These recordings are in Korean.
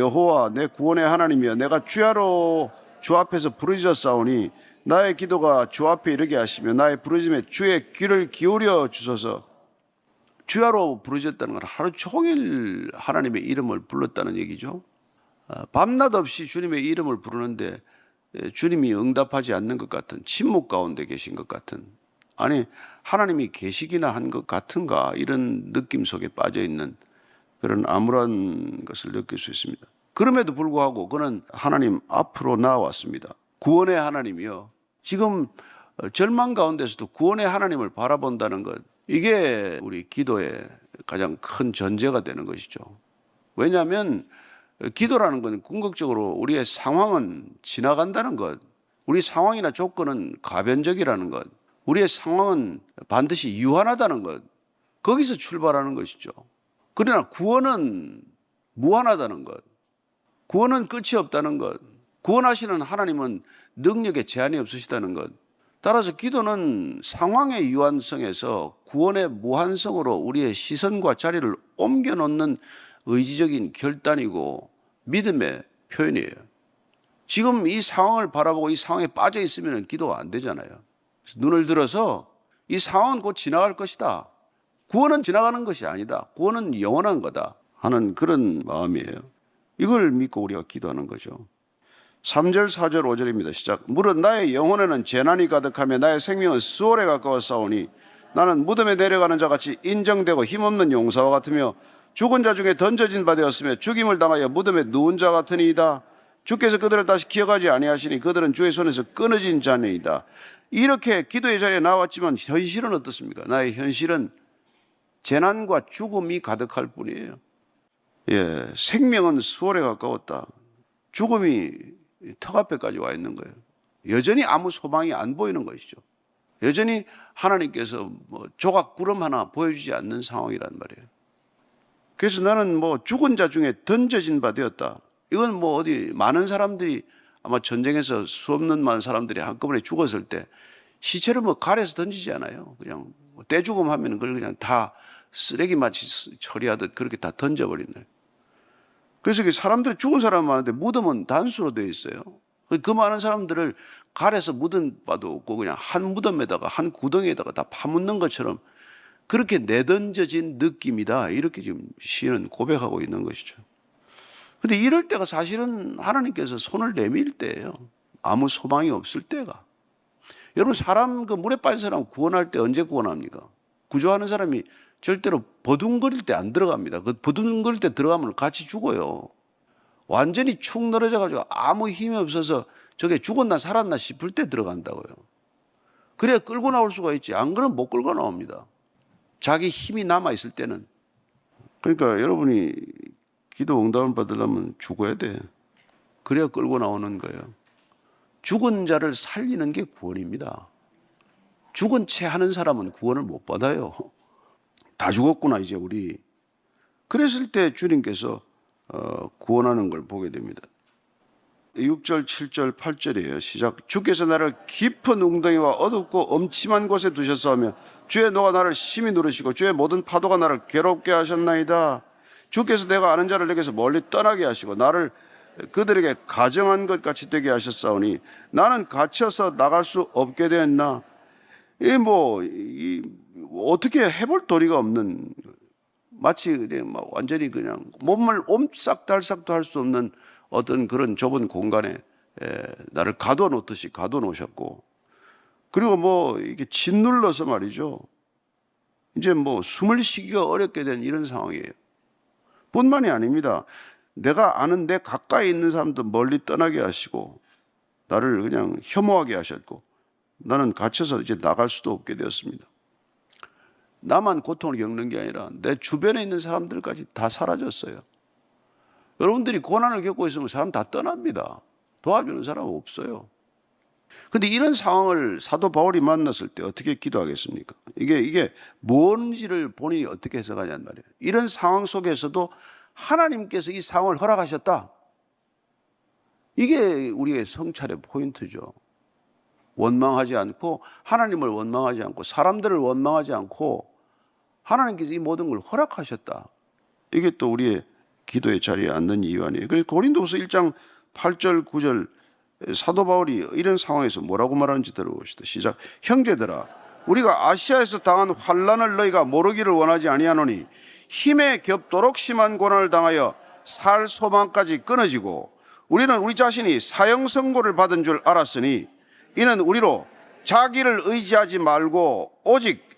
여호와 내 구원의 하나님이여 내가 주야로 주 앞에서 부르짖었사오니 나의 기도가 주 앞에 이르게 하시며 나의 부르짖음에 주의 귀를 기울여 주소서 주야로 부르짖었다는 건 하루 종일 하나님의 이름을 불렀다는 얘기죠. 아, 밤낮 없이 주님의 이름을 부르는데 예, 주님이 응답하지 않는 것 같은 침묵 가운데 계신 것 같은 아니 하나님이 계시기나 한 것 같은가 이런 느낌 속에 빠져 있는 그런 암울한 것을 느낄 수 있습니다. 그럼에도 불구하고 그는 하나님 앞으로 나왔습니다. 구원의 하나님이요. 지금 절망 가운데서도 구원의 하나님을 바라본다는 것 이게 우리 기도의 가장 큰 전제가 되는 것이죠. 왜냐하면 기도라는 건 궁극적으로 우리의 상황은 지나간다는 것, 우리 상황이나 조건은 가변적이라는 것, 우리의 상황은 반드시 유한하다는 것, 거기서 출발하는 것이죠. 그러나 구원은 무한하다는 것, 구원은 끝이 없다는 것, 구원하시는 하나님은 능력에 제한이 없으시다는 것. 따라서 기도는 상황의 유한성에서 구원의 무한성으로 우리의 시선과 자리를 옮겨 놓는 의지적인 결단이고 믿음의 표현이에요. 지금 이 상황을 바라보고 이 상황에 빠져 있으면 기도가 안 되잖아요. 눈을 들어서 이 상황은 곧 지나갈 것이다. 구원은 지나가는 것이 아니다. 구원은 영원한 거다. 하는 그런 마음이에요. 이걸 믿고 우리가 기도하는 거죠. 3절, 4절, 5절입니다. 시작. 물은 나의 영혼에는 재난이 가득하며 나의 생명은 수월에 가까워 싸우니 나는 무덤에 내려가는 자 같이 인정되고 힘없는 용사와 같으며 죽은 자 중에 던져진 바 되었으며 죽임을 당하여 무덤에 누운 자 같으니이다. 주께서 그들을 다시 기억하지 아니하시니 그들은 주의 손에서 끊어진 자녀이다. 이렇게 기도의 자리에 나왔지만 현실은 어떻습니까? 나의 현실은 재난과 죽음이 가득할 뿐이에요. 예, 생명은 수월에 가까웠다. 죽음이 턱 앞에까지 와 있는 거예요. 여전히 아무 소망이 안 보이는 것이죠. 여전히 하나님께서 뭐 조각 구름 하나 보여주지 않는 상황이란 말이에요. 그래서 나는 뭐 죽은 자 중에 던져진 바 되었다. 이건 뭐 어디 많은 사람들이 아마 전쟁에서 수 없는 많은 사람들이 한꺼번에 죽었을 때 시체를 뭐 갈에서 던지지 않아요. 그냥 뭐 떼죽음 하면 그걸 그냥 다 쓰레기 마치 처리하듯 그렇게 다 던져버린다. 그래서 그 사람들이 죽은 사람 많은데 무덤은 단수로 되어 있어요. 그 많은 사람들을 갈에서 묻은 바도 없고 그냥 한 무덤에다가 한 구덩이에다가 다 파묻는 것처럼 그렇게 내던져진 느낌이다. 이렇게 지금 시인은 고백하고 있는 것이죠. 근데 이럴 때가 사실은 하나님께서 손을 내밀 때예요. 아무 소망이 없을 때가. 여러분 사람 그 물에 빠진 사람 구원할 때 언제 구원합니까? 구조하는 사람이 절대로 버둥거릴 때 안 들어갑니다. 그 버둥거릴 때 들어가면 같이 죽어요. 완전히 축 늘어져 가지고 아무 힘이 없어서 저게 죽었나 살았나 싶을 때 들어간다고요. 그래야 끌고 나올 수가 있지. 안 그러면 못 끌고 나옵니다. 자기 힘이 남아 있을 때는. 그러니까 여러분이 기도 응답을 받으려면 죽어야 돼. 그래야 끌고 나오는 거예요. 죽은 자를 살리는 게 구원입니다. 죽은 채 하는 사람은 구원을 못 받아요. 다 죽었구나 이제 우리. 그랬을 때 주님께서 어, 구원하는 걸 보게 됩니다. 6절, 7절, 8절이에요. 시작. 주께서 나를 깊은 웅덩이와 어둡고 엄침한 곳에 두셨사오며 주의 노가 나를 심히 누르시고 주의 모든 파도가 나를 괴롭게 하셨나이다. 주께서 내가 아는 자를 내게서 멀리 떠나게 하시고 나를 그들에게 가정한 것 같이 되게 하셨사오니 나는 갇혀서 나갈 수 없게 되었나. 이뭐 이, 어떻게 해볼 도리가 없는 마치 그냥 막 완전히 그냥 몸을 옴싹달싹도 할 수 없는 어떤 그런 좁은 공간에 에, 나를 가둬 놓듯이 가둬 놓으셨고 그리고 뭐 이게 짓눌러서 말이죠. 이제 뭐 숨을 쉬기가 어렵게 된 이런 상황이에요. 뿐만이 아닙니다. 내가 아는 내 가까이 있는 사람도 멀리 떠나게 하시고 나를 그냥 혐오하게 하셨고 나는 갇혀서 이제 나갈 수도 없게 되었습니다. 나만 고통을 겪는 게 아니라 내 주변에 있는 사람들까지 다 사라졌어요. 여러분들이 고난을 겪고 있으면 사람 다 떠납니다. 도와주는 사람 없어요. 근데 이런 상황을 사도 바울이 만났을 때 어떻게 기도하겠습니까? 이게, 이게 뭔지를 본인이 어떻게 해석하냐는 말이에요. 이런 상황 속에서도 하나님께서 이 상황을 허락하셨다. 이게 우리의 성찰의 포인트죠. 원망하지 않고 하나님을 원망하지 않고 사람들을 원망하지 않고 하나님께서 이 모든 걸 허락하셨다. 이게 또 우리의 기도의 자리에 앉는 이유 아니에요. 그래서 고린도서 1장 8절 9절 사도 바울이 이런 상황에서 뭐라고 말하는지 들어봅시다. 시작. 형제들아 우리가 아시아에서 당한 환란을 너희가 모르기를 원하지 아니하노니 힘에 겹도록 심한 고난을 당하여 살 소망까지 끊어지고 우리는 우리 자신이 사형 선고를 받은 줄 알았으니 이는 우리로 자기를 의지하지 말고 오직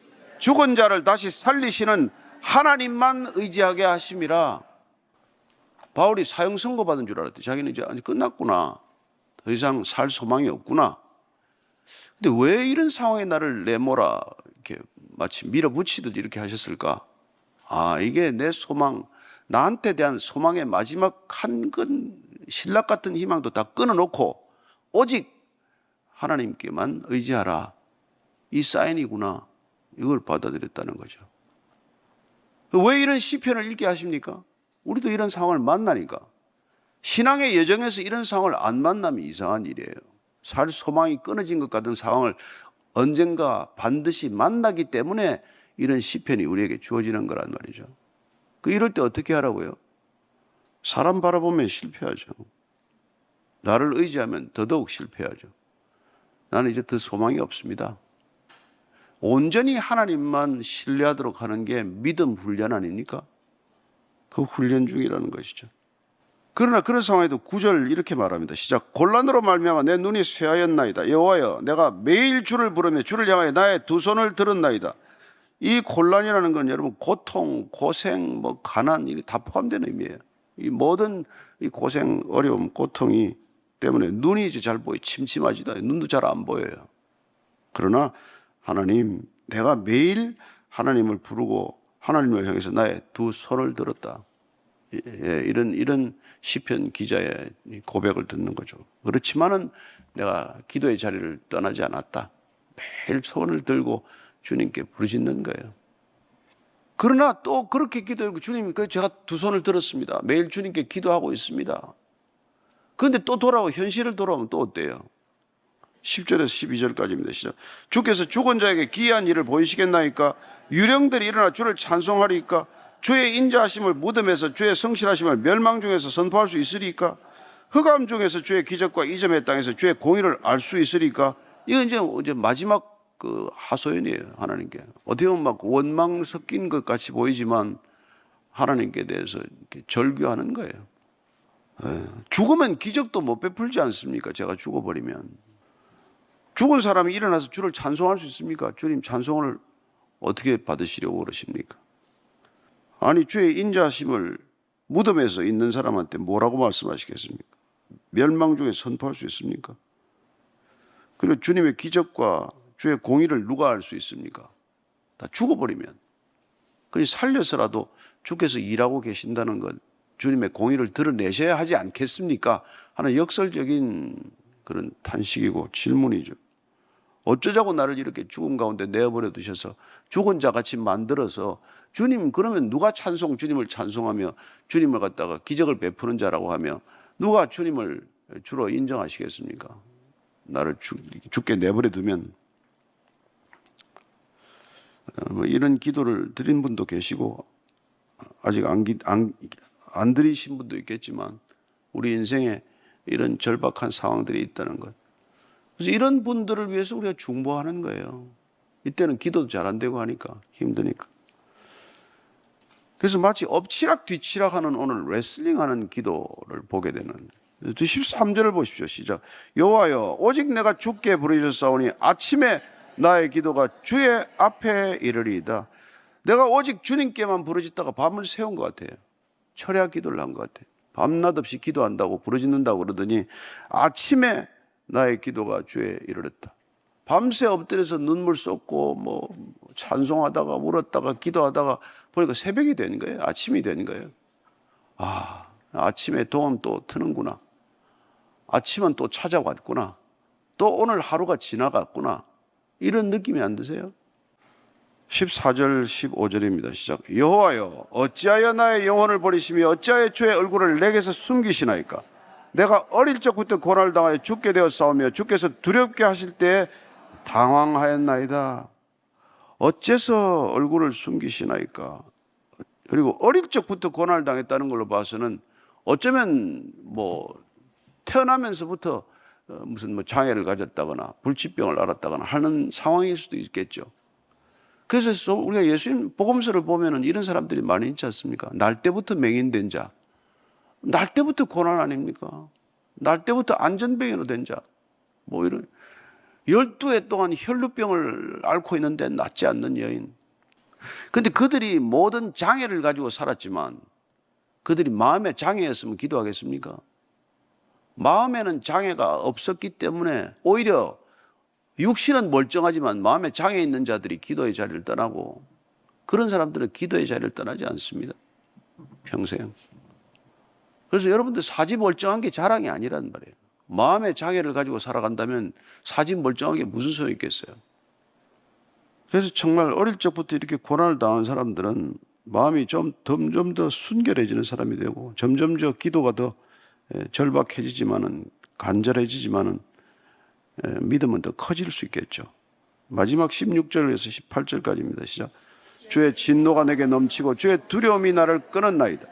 죽은 자를 다시 살리시는 하나님만 의지하게 하심이라. 바울이 사형 선고 받은 줄 알았대. 자기는 이제 아니 끝났구나. 더 이상 살 소망이 없구나. 근데 왜 이런 상황에 나를 내모라 이렇게 마치 밀어붙이듯 이렇게 하셨을까? 아, 이게 내 소망, 나한테 대한 소망의 마지막 한 근 신락 같은 희망도 다 끊어놓고 오직 하나님께만 의지하라. 이 사인이구나. 이걸 받아들였다는 거죠. 왜 이런 시편을 읽게 하십니까? 우리도 이런 상황을 만나니까. 신앙의 여정에서 이런 상황을 안 만나면 이상한 일이에요. 살 소망이 끊어진 것 같은 상황을 언젠가 반드시 만나기 때문에 이런 시편이 우리에게 주어지는 거란 말이죠. 그 이럴 때 어떻게 하라고요? 사람 바라보면 실패하죠. 나를 의지하면 더더욱 실패하죠. 나는 이제 더 소망이 없습니다. 온전히 하나님만 신뢰하도록 하는 게 믿음 훈련 아닙니까? 그 훈련 중이라는 것이죠. 그러나 그런 상황에도 구절 이렇게 말합니다. 시작. 곤란으로 말미암아 내 눈이 쇠하였나이다. 여호와여, 내가 매일 주를 부르며 주를 향하여 나의 두 손을 들었나이다. 이 곤란이라는 건 여러분 고통, 고생, 뭐 가난 이게 다 포함되는 의미예요. 이 모든 이 고생, 어려움, 고통이 때문에 눈이 이제 잘 보이 침침하지다. 눈도 잘 안 보여요. 그러나 하나님, 내가 매일 하나님을 부르고 하나님을 향해서 나의 두 손을 들었다. 예, 이런 이런 시편 기자의 고백을 듣는 거죠. 그렇지만은 내가 기도의 자리를 떠나지 않았다. 매일 손을 들고 주님께 부르짖는 거예요. 그러나 또 그렇게 기도하고 주님, 그 제가 두 손을 들었습니다. 매일 주님께 기도하고 있습니다. 그런데 또 돌아오 현실을 돌아오면 또 어때요? 10절에서 12절까지입니다. 시작. 주께서 죽은 자에게 기이한 일을 보이시겠나이까? 유령들이 일어나 주를 찬송하리까? 주의 인자하심을 무덤에서 주의 성실하심을 멸망 중에서 선포할 수 있으리까? 흑암 중에서 주의 기적과 이점의 땅에서 주의 공의를 알 수 있으리까? 이건 이제, 이제 마지막 그 하소연이에요. 하나님께. 어떻게 보면 막 원망 섞인 것 같이 보이지만 하나님께 대해서 이렇게 절규하는 거예요. 예. 죽으면 기적도 못 베풀지 않습니까? 제가 죽어버리면. 죽은 사람이 일어나서 주를 찬송할 수 있습니까? 주님 찬송을 어떻게 받으시려고 그러십니까? 아니 주의 인자심을 무덤에서 있는 사람한테 뭐라고 말씀하시겠습니까? 멸망 중에 선포할 수 있습니까? 그리고 주님의 기적과 주의 공의를 누가 알 수 있습니까? 다 죽어버리면 그 살려서라도 주께서 일하고 계신다는 것 주님의 공의를 드러내셔야 하지 않겠습니까? 하는 역설적인 그런 탄식이고 질문이죠. 어쩌자고 나를 이렇게 죽음 가운데 내어버려 두셔서 죽은 자 같이 만들어서 주님 그러면 누가 찬송 주님을 찬송하며 주님을 갖다가 기적을 베푸는 자라고 하며 누가 주님을 주로 인정하시겠습니까? 나를 죽, 죽게 내버려 두면 어, 뭐 이런 기도를 드린 분도 계시고 아직 안, 기- 안, 안 드리신 분도 있겠지만 우리 인생에 이런 절박한 상황들이 있다는 것. 그래서 이런 분들을 위해서 우리가 중보하는 거예요. 이때는 기도도 잘 안 되고 하니까 힘드니까. 그래서 마치 엎치락 뒤치락 하는 오늘 레슬링 하는 기도를 보게 되는 13절을 보십시오. 시작. 여호와여 오직 내가 주께 부르짖었사오니 아침에 나의 기도가 주의 앞에 이르리이다. 내가 오직 주님께만 부르짖다가 밤을 새운 것 같아요. 철야 기도를 한 것 같아요. 밤낮 없이 기도한다고 부르짖는다고 그러더니 아침에 나의 기도가 주에 이르렀다. 밤새 엎드려서 눈물 쏟고 뭐 찬송하다가 울었다가 기도하다가 보니까 새벽이 되는 거예요. 아침이 되는 거예요. 아, 아침에 동은 또 트는구나. 아침은 또 찾아왔구나. 또 오늘 하루가 지나갔구나. 이런 느낌이 안 드세요? 14절 15절입니다. 시작. 여호와여 어찌하여 나의 영혼을 버리시며 어찌하여 주의 얼굴을 내게서 숨기시나이까? 내가 어릴 적부터 고난을 당하여 죽게 싸우며 주께서 두렵게 하실 때에 당황하였나이다. 어째서 얼굴을 숨기시나이까? 그리고 어릴 적부터 고난을 당했다는 걸로 봐서는 어쩌면 뭐 태어나면서부터 어, 무슨 뭐 장애를 가졌다거나 불치병을 앓았다거나 하는 상황일 수도 있겠죠. 그래서 소- 우리가 예수님 복음서를 보면은 이런 사람들이 많이 있지 않습니까? 날 때부터 맹인된 자, 날 때부터 고난 아닙니까? 날 때부터 안전병으로 된 자, 뭐 이런 열두 해 동안 혈루병을 앓고 있는데 낫지 않는 여인. 근데 그들이 모든 장애를 가지고 살았지만 그들이 마음에 장애였으면 기도하겠습니까? 마음에는 장애가 없었기 때문에 오히려 육신은 멀쩡하지만 마음에 장애 있는 자들이 기도의 자리를 떠나고 그런 사람들은 기도의 자리를 떠나지 않습니다. 평생. 그래서 여러분들 사지 멀쩡한 게 자랑이 아니란 말이에요. 마음의 장애를 가지고 살아간다면 사지 멀쩡한 게 무슨 소용이 있겠어요. 그래서 정말 어릴 적부터 이렇게 고난을 당한 사람들은 마음이 좀 점점 더 순결해지는 사람이 되고 점점 저 기도가 더 에, 절박해지지만은 간절해지지만은 에, 믿음은 더 커질 수 있겠죠. 마지막 16절에서 18절까지입니다. 시작. 주의 진노가 내게 넘치고 주의 두려움이 나를 끊었나이다.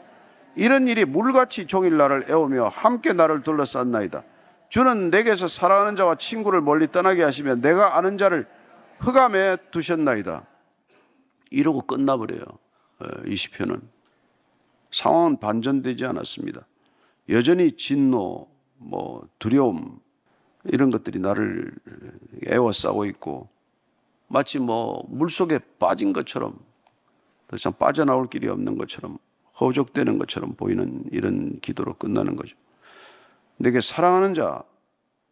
이런 일이 물같이 종일 나를 애우며 함께 나를 둘러쌌나이다. 주는 내게서 사랑하는 자와 친구를 멀리 떠나게 하시며 내가 아는 자를 흑암에 두셨나이다. 이러고 끝나버려요. 어, 이 시편은 상황은 반전되지 않았습니다. 여전히 진노, 뭐 두려움 이런 것들이 나를 애워싸고 있고 마치 뭐 물속에 빠진 것처럼 더 이상 빠져나올 길이 없는 것처럼 허우적대는 것처럼 보이는 이런 기도로 끝나는 거죠. 내게 사랑하는 자,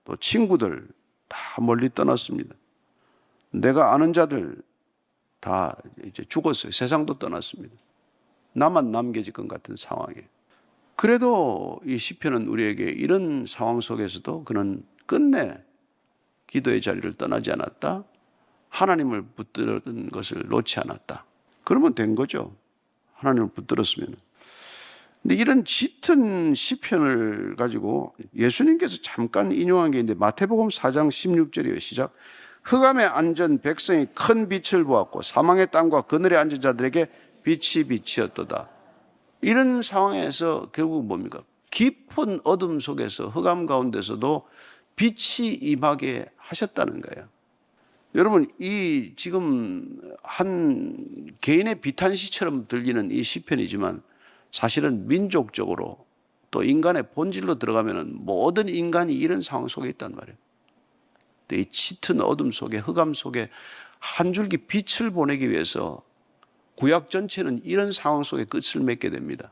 또 친구들 다 멀리 떠났습니다. 내가 아는 자들 다 이제 죽었어요. 세상도 떠났습니다. 나만 남겨질 것 같은 상황에. 그래도 이 시편은 우리에게 이런 상황 속에서도 그는 끝내 기도의 자리를 떠나지 않았다. 하나님을 붙들었던 것을 놓지 않았다. 그러면 된 거죠. 하나님을 붙들었으면. 근데 이런 짙은 시편을 가지고 예수님께서 잠깐 인용한 게 있는데 마태복음 4장 16절이에요. 시작. 흑암에 앉은 백성이 큰 빛을 보았고 사망의 땅과 그늘에 앉은 자들에게 빛이 빛이었도다. 이런 상황에서 결국 뭡니까? 깊은 어둠 속에서 흑암 가운데서도 빛이 임하게 하셨다는 거예요. 여러분, 이 지금 한 개인의 비탄시처럼 들리는 이 시편이지만 사실은 민족적으로 또 인간의 본질로 들어가면은 모든 인간이 이런 상황 속에 있단 말이에요. 이 짙은 어둠 속에 흑암 속에 한 줄기 빛을 보내기 위해서 구약 전체는 이런 상황 속에 끝을 맺게 됩니다.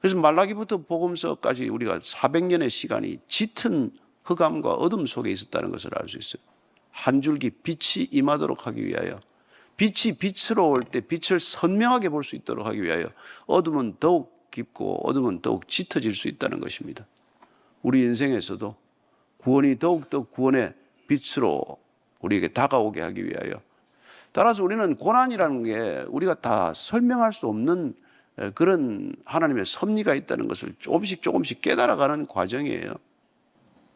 그래서 말라기부터 복음서까지 우리가 400년의 시간이 짙은 흑암과 어둠 속에 있었다는 것을 알 수 있어요. 한 줄기 빛이 임하도록 하기 위하여 빛이 빛으로 올 때 빛을 선명하게 볼 수 있도록 하기 위하여 어둠은 더욱 깊고 어둠은 더욱 짙어질 수 있다는 것입니다. 우리 인생에서도 구원이 더욱더 구원의 빛으로 우리에게 다가오게 하기 위하여 따라서 우리는 고난이라는 게 우리가 다 설명할 수 없는 에, 그런 하나님의 섭리가 있다는 것을 조금씩 조금씩 깨달아가는 과정이에요.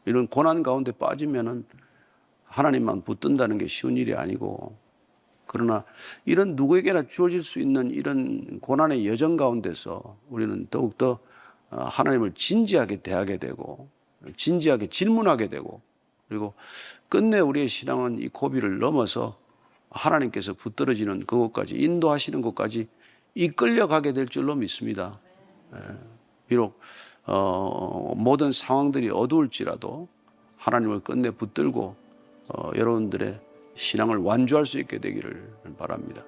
이런 고난 가운데 빠지면은 하나님만 붙든다는 게 쉬운 일이 아니고 그러나 이런 누구에게나 주어질 수 있는 이런 고난의 여정 가운데서 우리는 더욱더 어, 하나님을 진지하게 대하게 되고 진지하게 질문하게 되고 그리고 끝내 우리의 신앙은 이 고비를 넘어서 하나님께서 붙들어지는 그것까지 인도하시는 것까지 이끌려가게 될 줄로 믿습니다. 예, 비록 어, 모든 상황들이 어두울지라도 하나님을 끝내 붙들고 어, 여러분들의 신앙을 완주할 수 있게 되기를 바랍니다.